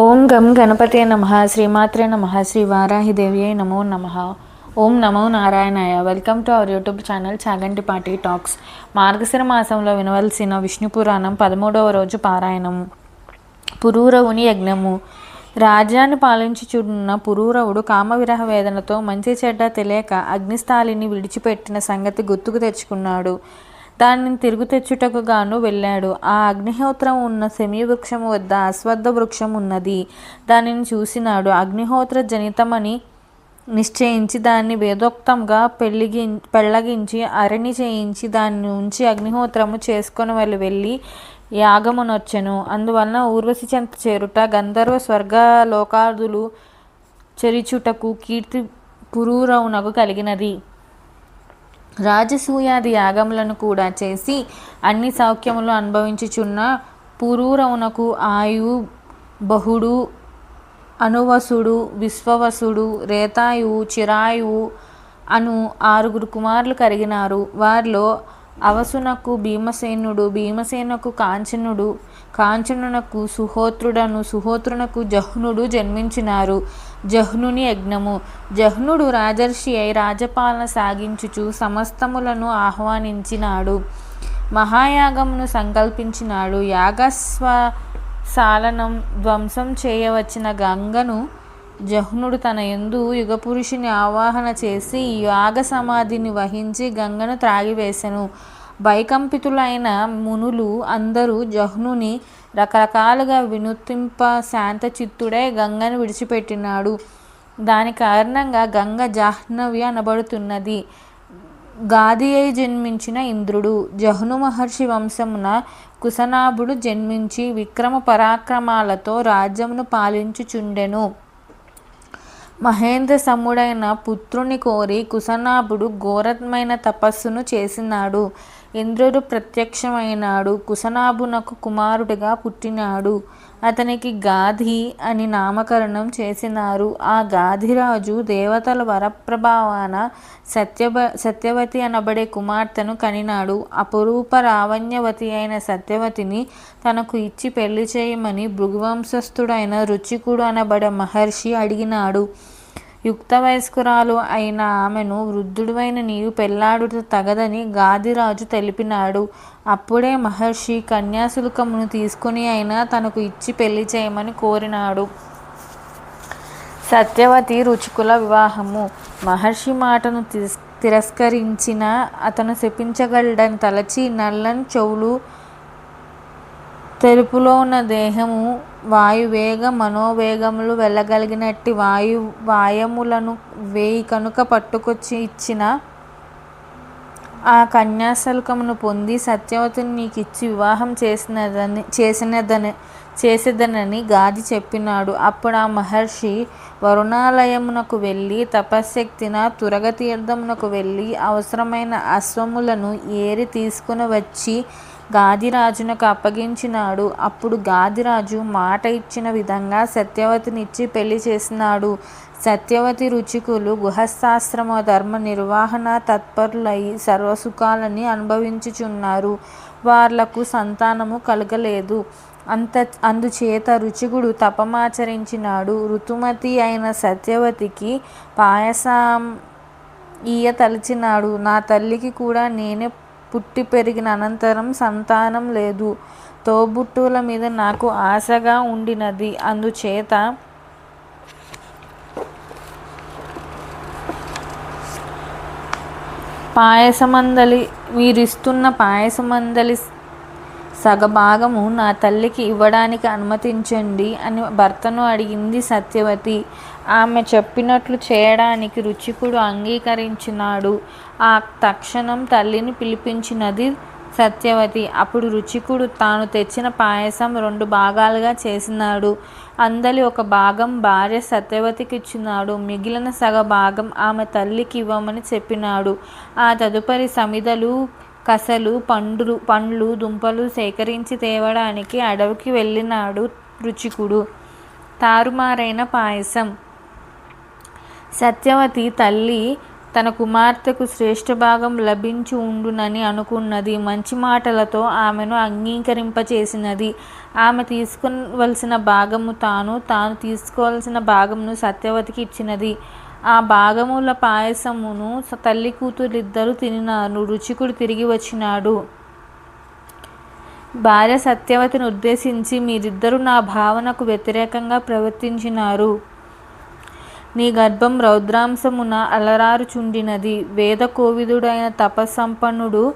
ఓం గం గణపతే నమ శ్రీమాత్రే నమ శ్రీ వారాహిదేవ్యే నమో నమ. ఓం నమో నారాయణాయ. Welcome to our YouTube channel Chaganti talks. మార్గశిర మాసంలో వినవలసిన విష్ణు పురాణం పదమూడవ రోజు పారాయణం. పురూరవుని యజ్ఞము. రాజ్యాన్ని పాలించుచున్న పురూరవుడు కామవిరహ వేదనతో మంచి చెడ్డ తెలియక అగ్నిస్థాలిని విడిచిపెట్టిన సంగతి గుర్తుకు తెచ్చుకున్నాడు. దానిని తిరుగు తెచ్చుటకు గాను వెళ్ళాడు. ఆ అగ్నిహోత్రం ఉన్న సెమీ వృక్షము వద్ద అశ్వద్ధ వృక్షం ఉన్నది. దానిని చూసినాడు. అగ్నిహోత్ర జనితమని నిశ్చయించి దాన్ని వేదోక్తంగా పెళ్ళిగి పెళ్ళగించి అరణి చేయించి దాన్ని ఉంచి అగ్నిహోత్రము చేసుకొని వాళ్ళు వెళ్ళి యాగమునొచ్చెను. అందువలన ఊర్వశి చెంత చేరుట గంధర్వ స్వర్గ లోకాదులు చెరిచుటకు కీర్తి పురూరవునకు కలిగినది. రాజసూయాది యాగములను కూడా చేసి అన్ని సౌఖ్యములు అనుభవించుచున్న పురూరవునకు ఆయు బహుడు అనువసుడు విశ్వవసుడు రేతాయువు చిరాయువు అను ఆరుగురు కుమారులు కలిగినారు. వారిలో అవసునకు భీమసేనుడు భీమసేనకు కాంచనుడు కాంచనునకు సుహోత్రుడను సుహోత్రునకు జహ్నుడు జన్మించినారు. జహ్నుని యజ్ఞము. జహ్నుడు రాజర్షి అయి రాజపాలన సాగించుచు సమస్తములను ఆహ్వానించినాడు. మహాయాగమును సంకల్పించినాడు. యాగస్వ సాలనం ధ్వంసం చేయవచ్చిన గంగను జహ్నుడు తన ఎందు యుగపురుషుని ఆవాహన చేసి యాగ సమాధిని వహించి గంగను త్రాగివేశను భయకంపితులైన మునులు అందరూ జహ్నుని రకరకాలుగా వినుతింప శాంతచిత్తుడై గంగను విడిచిపెట్టినాడు. దాని కారణంగా గంగ జాహ్నవి అనబడుతున్నది. గాదియై జన్మించిన ఇంద్రుడు. జహ్ను మహర్షి వంశమున కుసనాభుడు జన్మించి విక్రమ పరాక్రమాలతో రాజ్యమును పాలించుచుండెను. మహేంద్ర సముడైన పుత్రుని కోరి కుసనాభుడు ఘోరమైన తపస్సును చేసినాడు. ఇంద్రుడు ప్రత్యక్షమైనాడు కుశనాభునకు కుమారుడిగా పుట్టినాడు. అతనికి గాధి అని నామకరణం చేసినారు. ఆ గాధిరాజు దేవతల వరప్రభావాన సత్యవ సత్యవతి అనబడే కుమార్తెను కనినాడు. అపురూప రావణ్యవతి అయిన సత్యవతిని తనకు ఇచ్చి పెళ్ళి చేయమని భృగువంశస్థుడైన రుచికుడు అనబడే మహర్షి అడిగినాడు. యుక్త వయస్కురాలు అయిన ఆమెను వృద్ధుడువైన నీవు పెళ్ళాడుట తగదని గాదిరాజు తెలిపినాడు. అప్పుడే మహర్షి కన్యాశుల్కమును తీసుకుని అయినా తనకు ఇచ్చి పెళ్ళి చేయమని కోరినాడు. సత్యవతి రుచికుల వివాహము. మహర్షి మాటను తిరస్కరించిన అతను శపించగలడని తలచి నల్లని చెవులు తెలుపులో ఉన్న దేహము వాయువేగ మనోవేగములు వెళ్ళగలిగినట్టి వాయు వాయములను వేయి కనుక పట్టుకొచ్చి ఇచ్చిన ఆ కన్యాశల్కమును పొంది సత్యవతిని నీకు ఇచ్చి వివాహం చేసినదని చేసినదని చేసేదనని గాది చెప్పినాడు. అప్పుడు ఆ మహర్షి వరుణాలయమునకు వెళ్ళి తపశ్శక్తిన తురగతీర్థమునకు వెళ్ళి అవసరమైన అశ్వములను ఏరి తీసుకుని వచ్చి గాదిరాజునకు అప్పగించినాడు. అప్పుడు గాదిరాజు మాట ఇచ్చిన విధంగా సత్యవతినిచ్చి పెళ్ళి చేసినాడు. సత్యవతి రుచికులు గుహశాస్త్రమ ధర్మ నిర్వహణ తత్పరులై సర్వసుఖాలని అనుభవించుచున్నారు. వాళ్ళకు సంతానము కలగలేదు. అంత అందుచేత రుచికుడు తపమాచరించినాడు. ఋతుమతి అయిన సత్యవతికి పాయసం ఈయ తలిచినాడు. నా తల్లికి కూడా నేనే పుట్టి పెరిగిన అనంతరం సంతానం లేదు. తోబుట్టువుల మీద నాకు ఆశగా ఉండినది. అందుచేత పాయసమందలి మీరిస్తున్న పాయసమందలి సగభాగము నా తల్లికి ఇవ్వడానికి అనుమతించండి అని భర్తను అడిగింది సత్యవతి. ఆమె చెప్పినట్లు చేయడానికి రుచికుడు అంగీకరించినాడు. ఆ తక్షణం తల్లిని పిలిపించినది సత్యవతి. అప్పుడు రుచికుడు తాను తెచ్చిన పాయసం రెండు భాగాలుగా చేసినాడు. అందలి ఒక భాగం భార్య సత్యవతికి ఇచ్చినాడు మిగిలిన సగ భాగం ఆమె తల్లికి ఇవ్వమని చెప్పినాడు. ఆ తదుపరి సమిదలు కసలు పండ్లు పండ్లు దుంపలు సేకరించి తేవడానికి అడవికి వెళ్ళినాడు రుచికుడు. తారుమారైన పాయసం. సత్యవతి తల్లి తన కుమార్తెకు శ్రేష్ఠ భాగం లభించి ఉండునని అనుకున్నది. మంచి మాటలతో ఆమెను అంగీకరింపచేసినది. ఆమె తీసుకోవలసిన భాగము తాను తాను తీసుకోవాల్సిన భాగమును సత్యవతికి ఇచ్చినది. ఆ భాగముల పాయసమును తల్లి కూతురిద్దరూ తినినారు. రుచికుడు తిరిగి వచ్చినాడు. భార్య సత్యవతిని ఉద్దేశించి మీరిద్దరూ నా భావనకు వ్యతిరేకంగా ప్రవర్తించినారు. నీ గర్భం రౌద్రాంశమున అలరారుచుండినది. వేద కోవిదుడైన తపస్సంపన్నుడు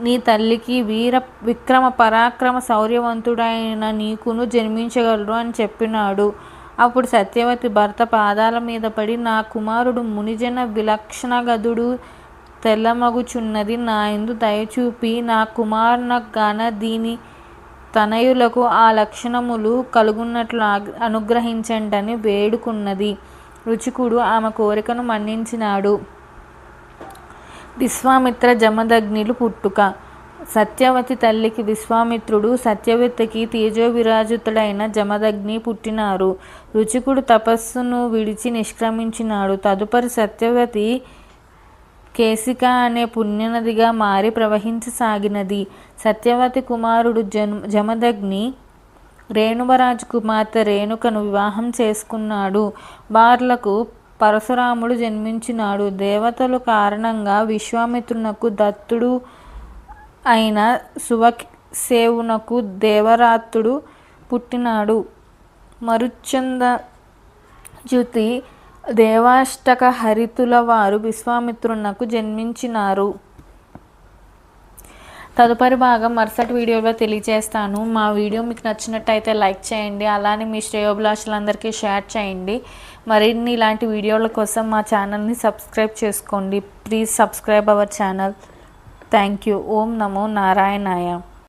నీ తల్లికి వీర విక్రమ పరాక్రమ శౌర్యవంతుడైన నీకును జన్మించగలరు అని చెప్పినాడు. అప్పుడు సత్యవతి భర్త పాదాల మీద పడి నా కుమారుడు మునిజన విలక్షణ గదుడు తెల్లమగుచున్నది నా ఎందు దయచూపి నా కుమారునకు గాన దీని తనయులకు ఆ లక్షణములు కలుగున్నట్లు అనుగ్రహించండి వేడుకున్నది. రుచికుడు ఆమె కోరికను మన్నించినాడు. విశ్వామిత్ర జమదగ్నిలు పుట్టుక సత్యవతి తల్లికి విశ్వామిత్రుడు సత్యవతికి తేజోవిరాజితుడైన జమదగ్ని పుట్టినారు. రుచికుడు తపస్సును విడిచి నిష్క్రమించినాడు. తదుపరి సత్యవతి కేసిక అనే పుణ్యనదిగా మారి ప్రవహించసాగినది. సత్యవతి కుమారుడు జన్ జమదగ్ని రేణువరాజు కుమార్తె రేణుకను వివాహం చేసుకున్నాడు. బార్లకు పరశురాముడు జన్మించినాడు. దేవతలు కారణంగా విశ్వామిత్రునకు దత్తుడు అయిన శువసేవునకు దేవరాత్రుడు పుట్టినాడు. మరుచంద జ్యుతి దేవాష్టక హరితుల వారు విశ్వామిత్రునకు జన్మించినారు. తదుపరి భాగం మరుసటి వీడియోలో తెలియజేస్తాను. మా వీడియో మీకు నచ్చినట్టయితే లైక్ చేయండి అలానే మీ శ్రేయోభిలాషులందరికీ షేర్ చేయండి. మరిన్ని ఇలాంటి వీడియోల కోసం మా ఛానల్ని సబ్స్క్రైబ్ చేసుకోండి. Please subscribe our channel. Thank you. ఓం నమో నారాయణాయ.